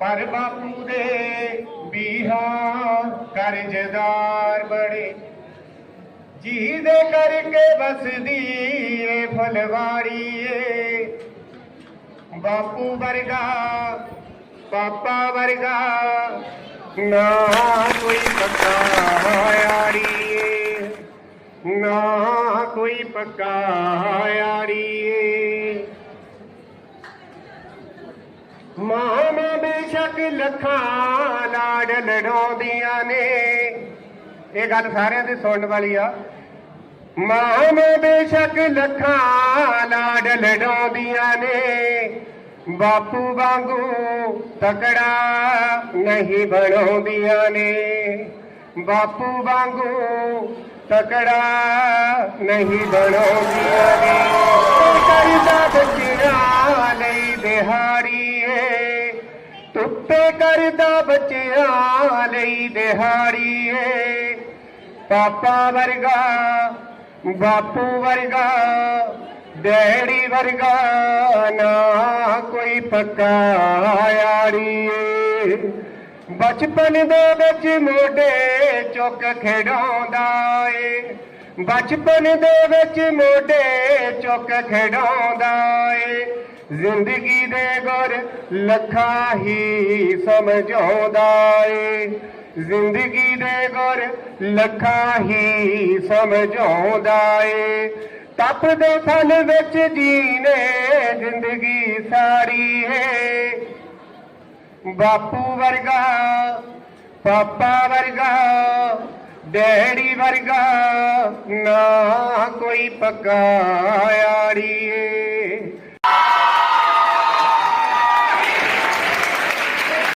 ਪਰ ਬਾਪੂ ਦੇ ਬੀਹਾ ਕਰਜ਼ਦਾਰ ਬੜੇ ਜੀ ਦੇ ਕਰਕੇ ਵਸਦੀ ਏ ਫਲਵਾਰੀ ਏ ਬਾਪੂ ਵਰਗਾ, ਪਾਪਾ ਵਰਗਾ, ਨਾ ਕੋਈ ਪੱਕਾ ਯਾਰੀ ਨਾ ਕੋਈ ਪੱਕਾ ਯਾਰੀ ਏ ਮਾਂ ਬੇਸ਼ੱਕ ਲੱਖਾਂ ਲਾਡ ਲੜਾਉਂਦੀਆਂ ਨੇ। ਇਹ ਗੱਲ ਸਾਰਿਆਂ ਦੀ ਸੁਣਨ ਵਾਲੀ ਆ। ਮਾਂ ਬੇਸ਼ੱਕ ਲੱਖਾਂ ਲਾਡ ਲੜਾਉਂਦੀਆਂ ਨੇ। ਬਾਪੂ ਵਾਂਗੂ ਤਕੜਾ ਨਹੀਂ ਬਣਾਉਂਦੀਆਂ ਨੇ। ਬਾਪੂ ਵਾਂਗੂ ਤਕੜਾ ਨਹੀਂ ਬਣਾਉਂਦੀਆਂ ਨੇ। ਕਰਦਾ ਤੁੱਤੇ ਕਰਦਾ ਬੱਚਿਆਂ ਲਈ ਦਿਹਾੜੀਏ। ਪਾਪਾ ਵਰਗਾ, ਬਾਪੂ ਵਰਗਾ, ਡੈਡੀ ਵਰਗਾ, ਨਾ ਕੋਈ ਪੱਕਾ ਯਾਰੀ ਬਚਪਨ ਦੇ ਵਿੱਚ ਮੋਢੇ ਚੁੱਕ ਖੇਡਾਉਂਦਾ ਏ। ਬਚਪਨ ਦੇ ਵਿੱਚ ਮੋਢੇ ਚੁੱਕ ਖੇਡਾਉਂਦਾ ਏ। ਜ਼ਿੰਦਗੀ ਦੇ ਗੁਰ ਲੱਖਾਂ ਹੀ ਸਮਝਾਉਂਦਾ ਏ। ਜ਼ਿੰਦਗੀ ਦੇ ਗੁਰ ਲੱਖਾਂ ਹੀ ਸਮਝਾਉਂਦਾ ਏ। ਤਪਦੇ ਫਲ ਵਿੱਚ ਜੀਨੇ ਜ਼ਿੰਦਗੀ ਸਾਰੀ ਏ। ਬਾਪੂ ਵਰਗਾ, ਪਾਪਾ ਵਰਗਾ, ਡੈਡੀ ਵਰਗਾ, ਨਾ ਕੋਈ ਪੱਕਾ ਯਾਰੀ ਏ।